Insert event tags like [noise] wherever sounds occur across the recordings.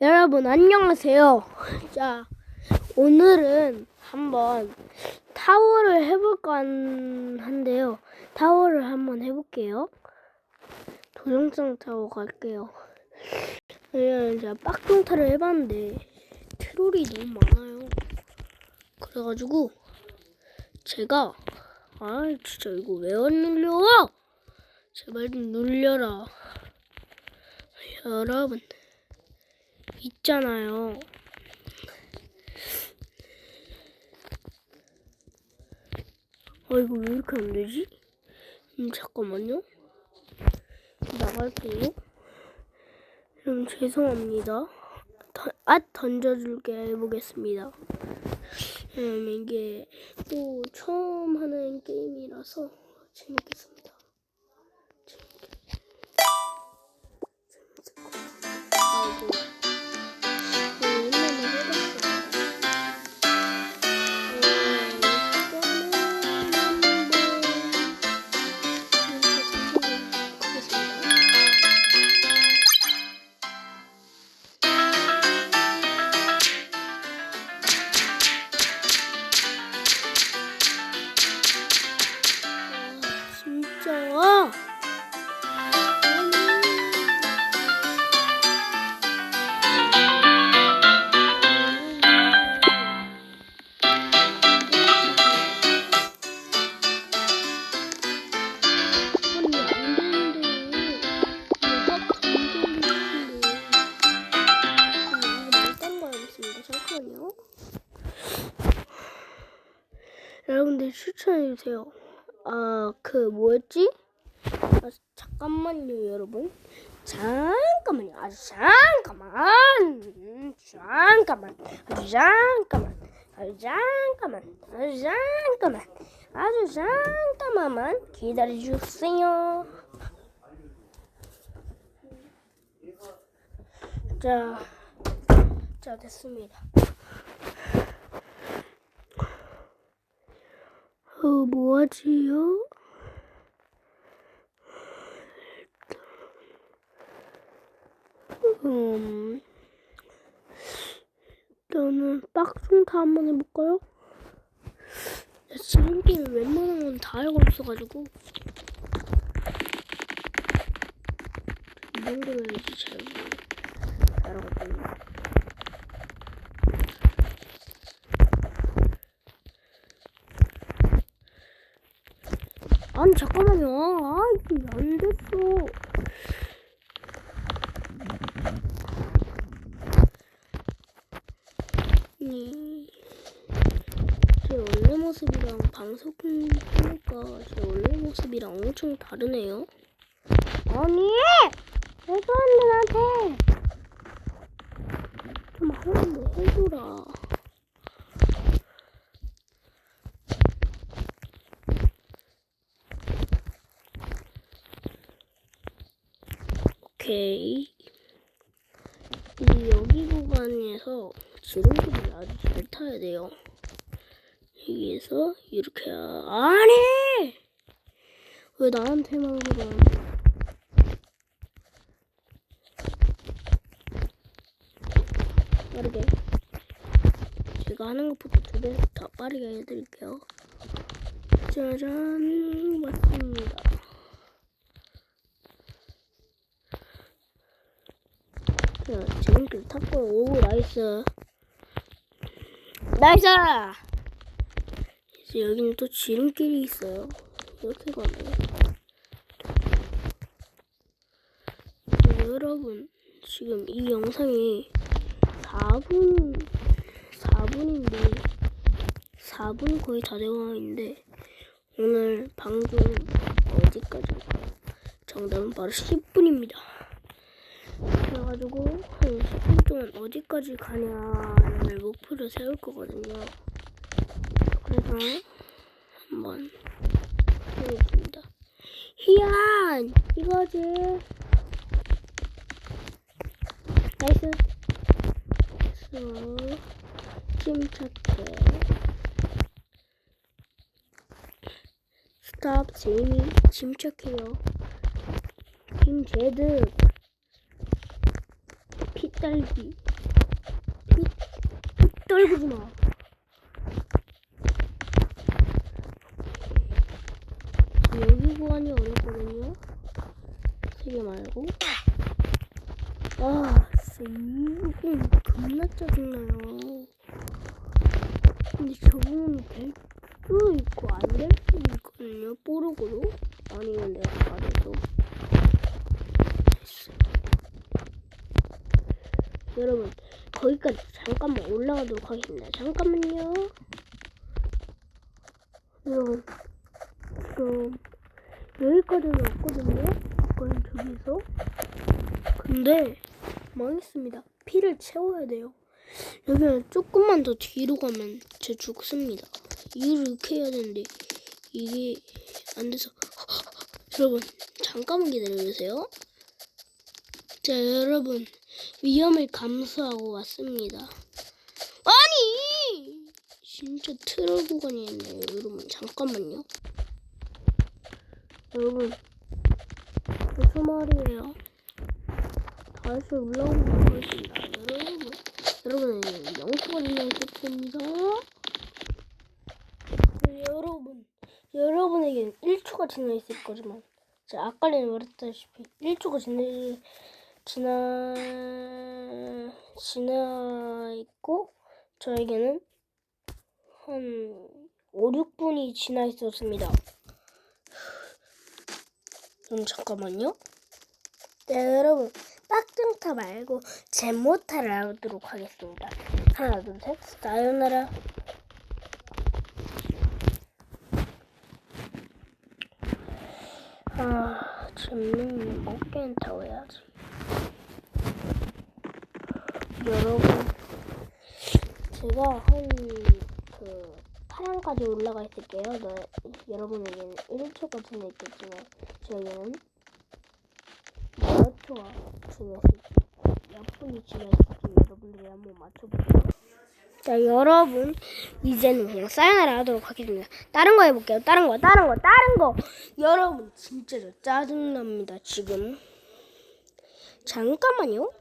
여러분 안녕하세요. [laughs] 자 오늘은 한번 타워를 해볼까 한- 한데요. 타워를 한번 해볼게요. 도전장 타워 갈게요. [laughs] 제가 빡종타를 해봤는데 트롤이 너무 많아요. 그래가지고 제가 아 진짜 이거 왜 안 눌려? 제발 좀 눌려라. [laughs] 여러분 있잖아요. 아 이거 왜 이렇게 안 되지? 음 잠깐만요. 나갈게요. 좀 죄송합니다. 던, 아 던져줄게 해보겠습니다. 음, 이게 또 처음 하는 게임이라서 재밌겠습니다. 재밌게. 재밌을 것 같아요. 아이고. 추천해주세요. 아 그 뭐였지? 아, 잠깐만요 여러분. 잠깐만요. 아주 잠깐만. 음, 잠깐만. 아주 잠깐만. 아주 잠깐만. 아주 잠깐만. 아주 잠깐만만 기다려주세요. 자, 자 됐습니다 어 뭐하지요? 음, 일단은 빡종타 한번 해볼까요? 나 지름길 웬만한 건 다 알고 있어가지고 이 정도는 이제 잘 알아봤거든요. 아니 잠깐만요. 아 이게 안 됐어. 네. 제 원래 모습이랑 방송 보니까 제 원래 모습이랑 엄청 다르네요. 아니! 돼, 나한테! 좀 하는데 해줘라. 오케이. 이 여기 구간에서 지름길을 아주 잘 타야 돼요. 여기에서 이렇게 아니 왜 나한테만 그래? 빠르게 제가 하는 것보다 두 배 더 빠르게 해드릴게요. 짜잔 맞습니다. 자, 지름길 탔고 오 나이스. 나이스! 이제 여기는 또 지름길이 있어요. 이렇게 가네. 네, 여러분 지금 이 영상이 4분 4분인데 4분 거의 다 되어 있는데 오늘 방송 어디까지일까요? 정답은 바로 10분입니다 그래가지고 한 10분 동안 어디까지 가냐를 목표를 세울 거거든요. 그래서 한번 해보겠습니다. 희한 이거지. 나이스. 그래서 침착해. 스탑 제이미 침착해요. 김제드 핏달기 떨구지 마. 여기 구간이 어렵거든요. 세 개 말고. 아, 이건 겁나 짜증나요. 근데 적응이 될 수도 있고 안 될 수도 있거든요. 뽀록으로. 아니면 내가 말해도. 됐어. 여러분, 거기까지 잠깐만 올라가도록 하겠습니다. 잠깐만요. 여러분, 지금 여기까지는 왔거든요. 아까 저기서. 근데 망했습니다. 피를 채워야 돼요. 여기는 조금만 더 뒤로 가면 제 죽습니다. 이렇게 해야 되는데 이게 안 돼서 [laughs] 여러분 잠깐만 기다려주세요. 자 여러분 위험을 감수하고 왔습니다. 아니 진짜 트롤 구간이었네요. 여러분 잠깐만요. 여러분 무슨 말이에요? 다시 올라오도록 하겠습니다. 여러분 여러분은 영수가 진행겠습니다 네, 여러분, 여러분에게는 1초가 지나 있을 거지만, 제가 아까는 말했다시피 1초가 지나 지나 지나 있고 저에게는 한 5, 6분이 지나 있었습니다. 그럼 잠깐만요. 네, 여러분. 빡등타 말고 제모타를 하도록 하겠습니다. 하나, 둘, 셋. 사요나라. 아, 재밌는 어깨는 타워야지. 여러분, 제가 한그 8강까지 올라가 있을게요. 너, 여러분에게는 1초가 지나 있겠지만, 저에게는 몇 초가 지났을지, 몇 분이 지났을지 여러분들이 한번 맞춰보세요. 자, 여러분, 이제는 그냥 사연을 하도록 하겠습니다. 다른 거 해볼게요. 다른 거, 다른 거, 다른 거. 여러분, 진짜 저 짜증납니다, 지금. 잠깐만요.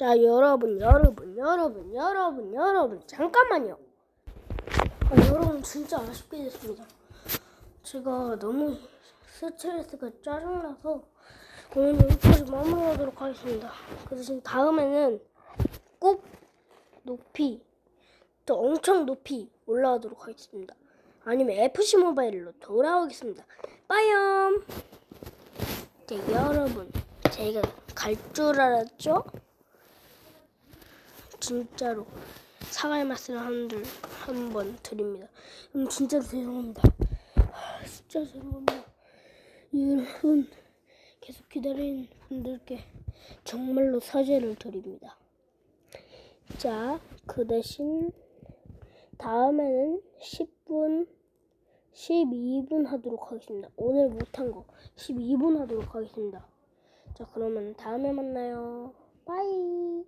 자, 여러분, 여러분, 여러분, 여러분, 여러분, 잠깐만요. 아, 여러분, 진짜 아쉽게 됐습니다. 제가 너무 스트레스가 짜증나서 오늘 여기까지 마무리하도록 하겠습니다. 그 대신 다음에는 꼭 높이, 또 엄청 높이 올라가도록 하겠습니다. 아니면 FC 모바일로 돌아오겠습니다. 빠이엄! 네, 여러분, 제가 갈 줄 알았죠? 진짜로 사과의 말씀을 한들 한 번 드립니다. 음, 진짜로 죄송합니다. 아, 진짜 죄송합니다. 여러분 계속 기다린 분들께 정말로 사죄를 드립니다. 자, 그 대신 다음에는 10분, 12분 하도록 하겠습니다. 오늘 못한 거 12분 하도록 하겠습니다. 자, 그러면 다음에 만나요. 빠이.